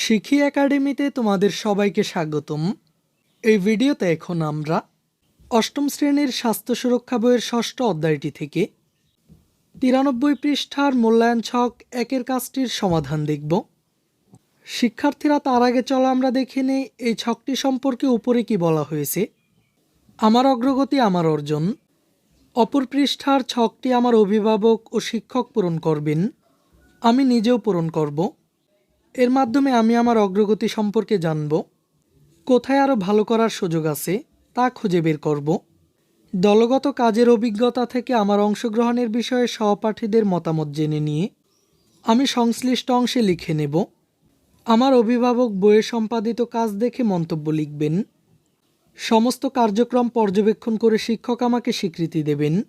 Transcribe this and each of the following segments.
শিখি একাডেমিতে তোমাদের সবাইকে স্বাগতম। এই ভিডিওতে এখন আমরা অষ্টম শ্রেণির স্বাস্থ্য সুরক্ষা বইয়ের ষষ্ঠ অধ্যায়টি থেকে তিরানব্বই পৃষ্ঠার মূল্যায়ন ছক একের কাজটির সমাধান দেখব। শিক্ষার্থীরা তার আগে চলো আমরা দেখে নেই এই ছকটি সম্পর্কে উপরে কি বলা হয়েছে। আমার অগ্রগতি আমার অর্জন। অপর পৃষ্ঠার ছকটি আমার অভিভাবক ও শিক্ষক পূরণ করবেন। আমি নিজেও পূরণ করব। এর মাধ্যমে আমি আমার অগ্রগতি সম্পর্কে জানব, কোথায় আরও ভালো করার সুযোগ আছে তা খুঁজে বের করব, দলগত কাজের অভিজ্ঞতা থেকে আমার অংশগ্রহণের বিষয়ে সহপাঠীদের মতামত জেনে নিয়ে আমি সংশ্লিষ্ট অংশে লিখে নেব। আমার অভিভাবক বইয়ে সম্পাদিত কাজ দেখে মন্তব্য লিখবেন। সমস্ত কার্যক্রম পর্যবেক্ষণ করে শিক্ষক আমাকে স্বীকৃতি দেবেন।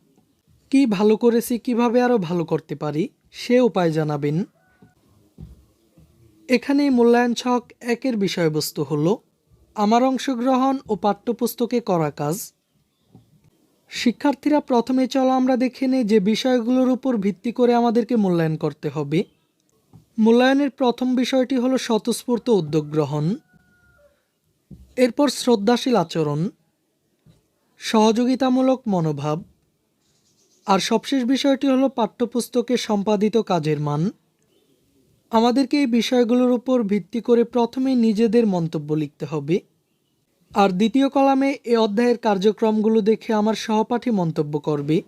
কি ভালো করেছি, কীভাবে আরও ভালো করতে পারি, সে উপায় জানাবেন। এখানে মূল্যায়ন ছক একের বিষয়বস্তু হল, আমার অংশগ্রহণ ও পাঠ্যপুস্তকে করা কাজ। শিক্ষার্থীরা প্রথমে চলো আমরা দেখে নেই যে বিষয়গুলোর উপর ভিত্তি করে আমাদেরকে মূল্যায়ন করতে হবে। মূল্যায়নের প্রথম বিষয়টি হলো স্বতঃস্ফূর্ত উদ্যোগ গ্রহণ, এরপর শ্রদ্ধাশীল আচরণ, সহযোগিতামূলক মনোভাব, আর সবশেষ বিষয়টি হলো পাঠ্যপুস্তকে সম্পাদিত কাজের মান। আমাদেরকে এই বিষয়গুলোর উপর ভিত্তি করে প্রথমেই নিজেদের মন্তব্য লিখতে হবে। আর দ্বিতীয় কলামে এ অধ্যায়ের কার্যক্রমগুলো দেখে আমার সহপাঠী মন্তব্য করবে।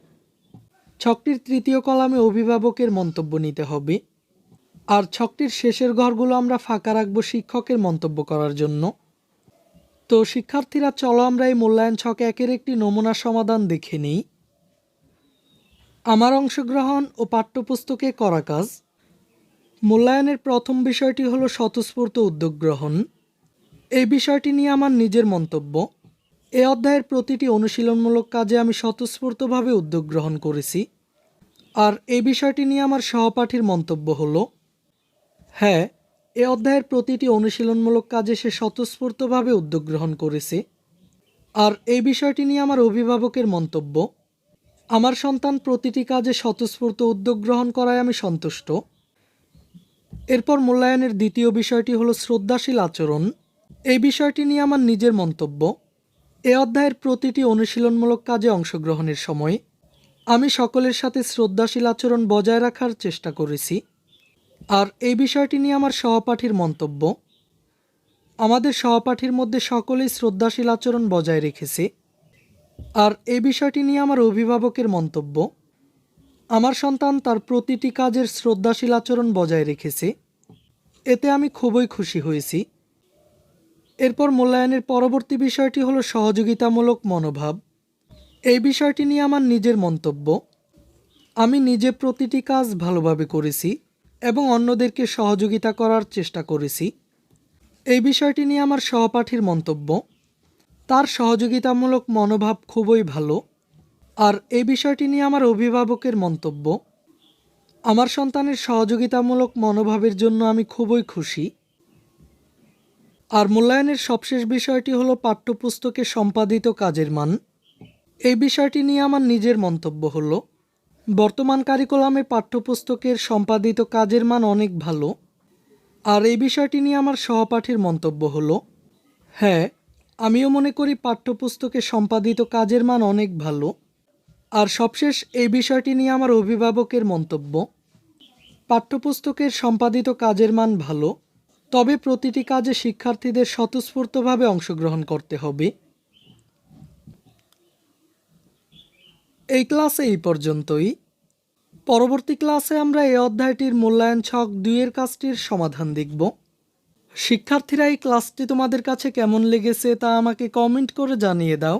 ছকটির তৃতীয় কলামে অভিভাবকের মন্তব্য নিতে হবে। আর ছকটির শেষের ঘরগুলো আমরা ফাঁকা রাখব শিক্ষকের মন্তব্য করার জন্য। তো শিক্ষার্থীরা, চলো আমরা এই মূল্যায়ন ছকে একের একটি নমুনা সমাধান দেখে নিই। আমার অংশগ্রহণ ও পাঠ্যপুস্তকে করা কাজ। মূল্যায়নের প্রথম বিষয়টি হলো স্বতঃস্ফূর্ত উদ্যোগ গ্রহণ। এই বিষয়টি নিয়ে আমার নিজের মন্তব্য। এ অধ্যায়ের প্রতিটি অনুশীলনমূলক কাজে আমি স্বতঃস্ফূর্তভাবে উদ্যোগ গ্রহণ করেছি। আর এই বিষয়টি নিয়ে আমার সহপাঠীর মন্তব্য হলো হ্যাঁ এ অধ্যায়ের প্রতিটি অনুশীলনমূলক কাজে সে স্বতঃস্ফূর্তভাবে উদ্যোগ গ্রহণ করেছে। আর এই বিষয়টি নিয়ে আমার অভিভাবকের মন্তব্য, আমার সন্তান প্রতিটি কাজে স্বতঃস্ফূর্ত উদ্যোগ গ্রহণ করায় আমি সন্তুষ্ট। এরপর মূল্যায়নের দ্বিতীয় বিষয়টি হলো শ্রদ্ধাশীল আচরণ। এই বিষয়টি নিয়ে আমার নিজের মন্তব্য। এ অধ্যায়ের প্রতিটি অনুশীলনমূলক কাজে অংশগ্রহণের সময় আমি সকলের সাথে শ্রদ্ধাশীল আচরণ বজায় রাখার চেষ্টা করেছি। আর এই বিষয়টি নিয়ে আমার সহপাঠীর মন্তব্য। আমাদের সহপাঠীর মধ্যে সকলেই শ্রদ্ধাশীল আচরণ বজায় রেখেছে। আর এই বিষয়টি নিয়ে আমার অভিভাবকের মন্তব্য। আমার সন্তান তার প্রতিটি কাজের শ্রদ্ধাশীল আচরণ বজায় রেখেছে। এতে আমি খুবই খুশি হয়েছি। এরপর মূল্যায়নের পরবর্তী বিষয়টি হলো সহযোগিতামূলক মনোভাব। এই বিষয়টি নিয়ে আমার নিজের মন্তব্য। আমি নিজে প্রতিটি কাজ ভালোভাবে করেছি এবং অন্যদেরকে সহযোগিতা করার চেষ্টা করেছি। এই বিষয়টি নিয়ে আমার সহপাঠীর মন্তব্য। তার সহযোগিতামূলক মনোভাব খুবই ভালো। আর এই বিষয়টি নিয়ে আমার অভিভাবকের মন্তব্য, আমার সন্তানের সহযোগিতামূলক মনোভাবের জন্য আমি খুবই খুশি। আর মূল্যায়নের সবশেষ বিষয়টি হলো পাঠ্যপুস্তকে সম্পাদিত কাজের মান। এই বিষয়টি নিয়ে আমার নিজের মন্তব্য হলো, বর্তমান কারিকুলামে পাঠ্যপুস্তকের সম্পাদিত কাজের মান অনেক ভালো। আর এই বিষয়টি নিয়ে আমার সহপাঠীর মন্তব্য হলো হ্যাঁ আমিও মনে করি পাঠ্যপুস্তকে সম্পাদিত কাজের মান অনেক ভালো। আর সবশেষ এই বিষয়টি নিয়ে আমার অভিভাবকের মন্তব্য। পাঠ্যপুস্তকের সম্পাদিত কাজের মান ভালো, তবে প্রতিটি কাজে শিক্ষার্থীদের স্বতঃস্ফূর্তভাবে অংশগ্রহণ করতে হবে। এই ক্লাসে এই পর্যন্তই। পরবর্তী ক্লাসে আমরা এই অধ্যায়টির মূল্যায়ন ছক দুইয়ের কাজটির সমাধান দেখব। শিক্ষার্থীরা এই ক্লাসটি তোমাদের কাছে কেমন লেগেছে তা আমাকে কমেন্ট করে জানিয়ে দাও।